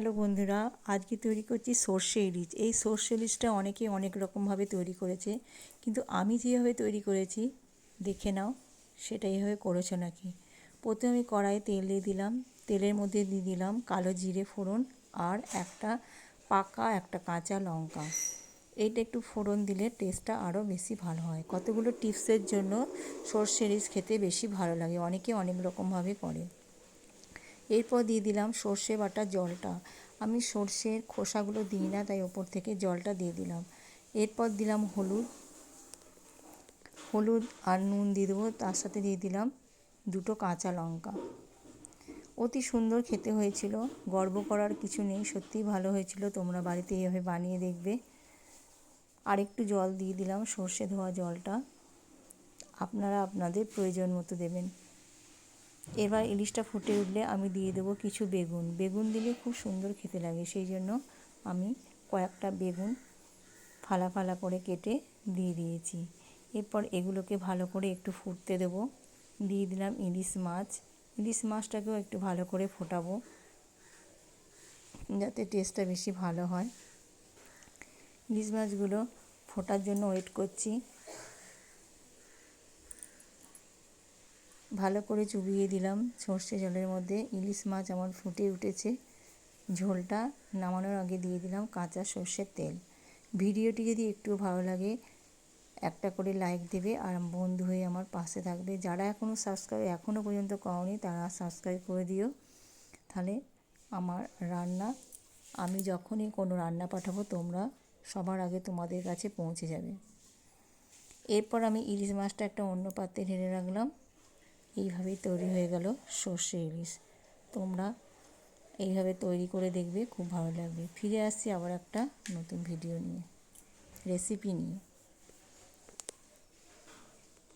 Hello বন্ধুরা, আজকে তৈরি করছি সর্ষে ইলিশ। এই সর্ষে ইলিশটা অনেকে অনেক রকমভাবে তৈরি করেছে, কিন্তু আমি যেভাবে তৈরি করেছি, দেখে নাও সেটা এইভাবে করেছ নাকি? প্রথমে আমি কড়াইয়ে তেল দিয়ে দিলাম, তেলের মধ্যে দিয়ে দিলাম কালো জিরে ফোড়ন আর একটা পাকা, একটা কাঁচা লঙ্কা। এইটা একটু ফোড়ন দিলে টেস্টটা আরও বেশি ভালো হয়। কতগুলো টিপসের জন্য সর্ষে ইলিশ খেতে বেশি ভালো লাগে, অনেকে অনেক রকমভাবে করে। এরপর দিয়ে দিলাম সর্ষে বাটা জলটা। আমি সর্ষের খোসাগুলো দিই না, তাই ওপর থেকে জলটা দিয়ে দিলাম। এরপর দিলাম হলুদ। হলুদ আর নুন দিয়ে দেবো, তার সাথে দিয়ে দিলাম দুটো কাঁচা লঙ্কা। অতি সুন্দর খেতে হয়েছিল, গর্ব করার কিছু নেই, সত্যিই ভালো হয়েছিল, তোমরা বাড়িতে এইভাবে বানিয়ে দেখবে। আর একটু জল দিয়ে দিলাম সর্ষে ধোয়া জলটা। আপনারা আপনাদের প্রয়োজন মতো দেবেন। এবার ইলিশটা ফুটে উঠলে আমি দিয়ে দেবো কিছু বেগুন। বেগুন দিলে খুব সুন্দর খেতে লাগে, সেই জন্য আমি কয়েকটা বেগুন ফালা ফালা করে কেটে দিয়ে দিয়েছি। এরপর এগুলোকে ভালো করে একটু ফুটতে দেব। দিয়ে দিলাম ইলিশ মাছ। ইলিশ মাছটাকেও একটু ভালো করে ফোটাবো যাতে টেস্টটা বেশি ভালো হয়। ইলিশ মাছগুলো ফোটার জন্য ওয়েট করছি। ভালো করে চুবিয়ে দিলাম সর্ষে জলের মধ্যে। ইলিশ মাছ আমার ফুটে উঠেছে। ঝোলটা নামানোর আগে দিয়ে দিলাম কাঁচা সর্ষের তেল। ভিডিওটি যদি একটু ভালো লাগে, একটা করে লাইক দেবে আর বন্ধু হয়ে আমার পাশে থাকবে। যারা এখনও সাবস্ক্রাইব এখনও পর্যন্ত করনি, তারা সাবস্ক্রাইব করে দিও। তাহলে আমার রান্না, আমি যখনই কোনো রান্না পাঠাবো, তোমরা সবার আগে তোমাদের কাছে পৌঁছে যাবে। এরপর আমি ইলিশ মাছটা একটা অন্য পাত্রে ঢেলে রাখলাম। এইভাবেই তৈরি হয়ে গেল সর্ষে ইলিশ। তোমরা এইভাবে তৈরি করে দেখবে, খুব ভালো লাগবে। ফিরে আসছি আবার একটা নতুন ভিডিও নিয়ে রেসিপি নিয়ে।